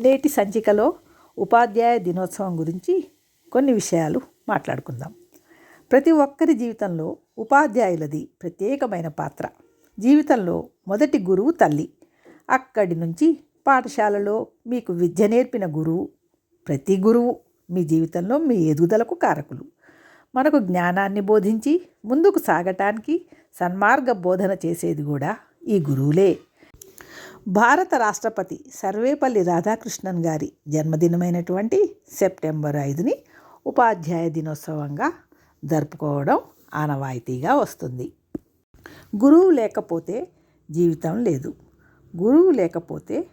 నేటి సంచికలో ఉపాధ్యాయ దినోత్సవం గురించి కొన్ని విషయాలు మాట్లాడుకుందాం. ప్రతి ఒక్కరి జీవితంలో ఉపాధ్యాయులది ప్రత్యేకమైన పాత్ర. జీవితంలో మొదటి గురువు తల్లి. అక్కడి నుంచి పాఠశాలలో మీకు విద్య నేర్పిన గురువు ప్రతి గురువు మీ జీవితంలో మీ ఎదుగుదలకు కారకులు. మనకు జ్ఞానాన్ని బోధించి ముందుకు సాగటానికి సన్మార్గ బోధన చేసేది కూడా ఈ గురువులే. భారత రాష్ట్రపతి సర్వేపల్లి రాధాకృష్ణన్ గారి జన్మదినమైనటువంటి సెప్టెంబర్ ఐదుని ఉపాధ్యాయ దినోత్సవంగా జరుపుకోవడం ఆనవాయితీగా వస్తుంది. గురువు లేకపోతే జీవితం లేదు. గురువు లేకపోతే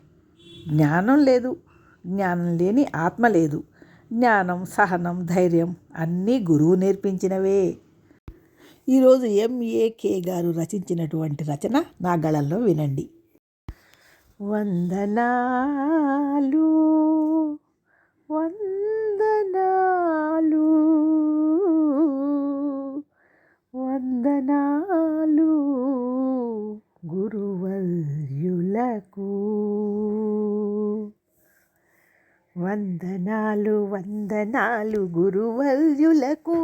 జ్ఞానం లేదు. జ్ఞానం లేని ఆత్మ లేదు. జ్ఞానం సహనం ధైర్యం అన్నీ గురువు నేర్పించినవే. ఈరోజు ఎంఏకే గారు రచించినటువంటి రచన నా గళల్లో వినండి. వందనాలు వందనాలు వందనాలు గురువర్యులకు. వందనాలు వందనాలు గురువర్యులకు.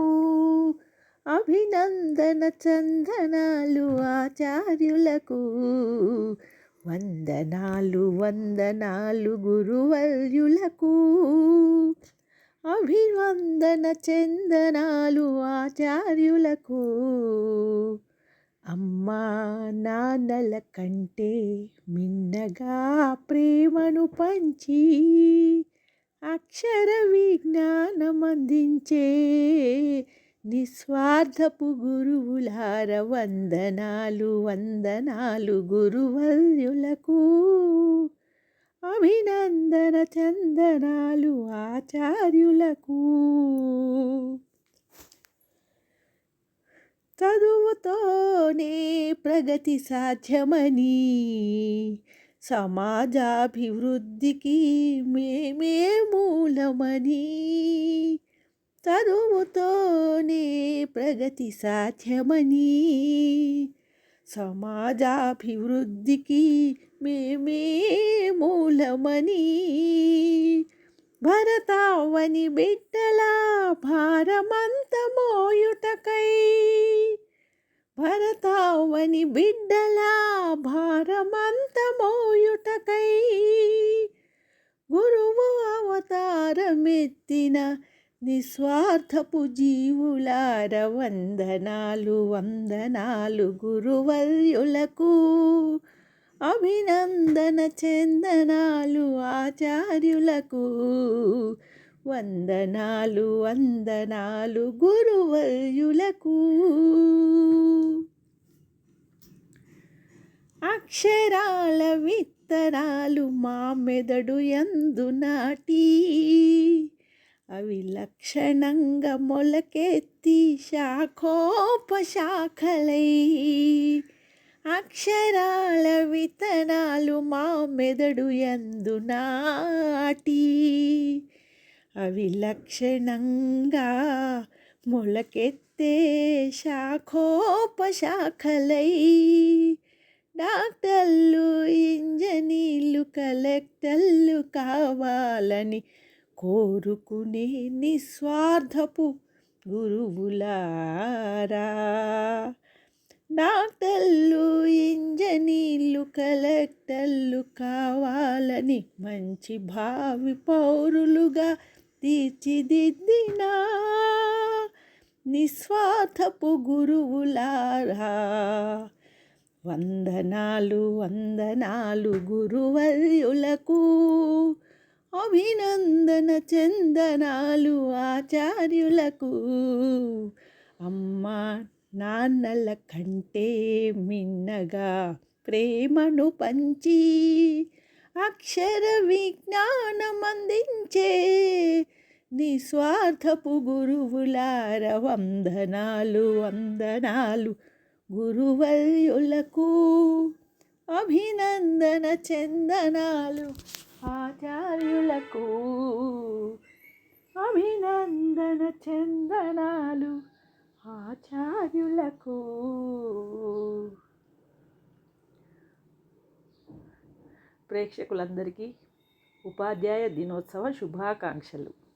అభినందన చందనాలు ఆచార్యులకు. వందనాలు వందనాలు గురువర్యులకు అభివందన చందనాలు ఆచార్యులకు. అమ్మా నాన్నల కంటే మిన్నగా ప్రేమను పంచి అక్షర విజ్ఞానం అందించే నిస్వార్థపు గురువులార వందనాలు వందనాలు గురువల్యులకు. అభినందన చందనాలు ఆచార్యులకు. చదువుతోనే ప్రగతి సాధ్యమని సమాజాభివృద్ధికి మేమే మూలమని చదువుతోనే ప్రగతి సాధ్యమని. సమాజాభివృద్ధికి మేమే మూలమని. భరతావని బిడ్డల భారమంత మోయుటకై. భరతావని బిడ్డల భారమంత మోయుటకై. గురువు అవతారమెత్తిన నిస్వార్థపు జీవులార వందనాలు వందనాలు గురువర్యులకు. అభినందన చందనాలు ఆచార్యులకు. వందనాలు వందనాలు గురువర్యులకు. అక్షరాల విత్తనాలు మా మెదడు ఎందు నాటి. అవి లక్షణంగా మొలకెత్తి శాఖోపశాఖలై. అక్షరాల విత్తనాలు మా మెదడు ఎందు నాటి. అవి లక్షణంగా మొలకెత్తే శాఖోపశాఖలై. డాక్టర్లు ఇంజనీర్లు కలెక్టర్లు కావాలని కోరుకునే నిస్వార్థపు గురువులారా. డాక్టర్లు ఇంజనీర్లు కలెక్టర్లు కావాలని మంచి భావి పౌరులుగా తీర్చిదిద్దిన. నిస్వార్థపు గురువులారా. వందనాలు వందనాలు గురువర్యులకు. అభినందన చందనాలు ఆచార్యులకు. అమ్మా నాన్నల కంటే మిన్నగా ప్రేమను పంచి అక్షర విజ్ఞానమందించే నిస్వార్థపు గురువులార వందనాలు వందనాలు గురువల్యులకు. అభినందన చందనాలు ఆచార్యులకు అభినందన చందనాలు. ఆచార్యులకు ప్రేక్షకులందరికీ ఉపాధ్యాయ దినోత్సవ శుభాకాంక్షలు.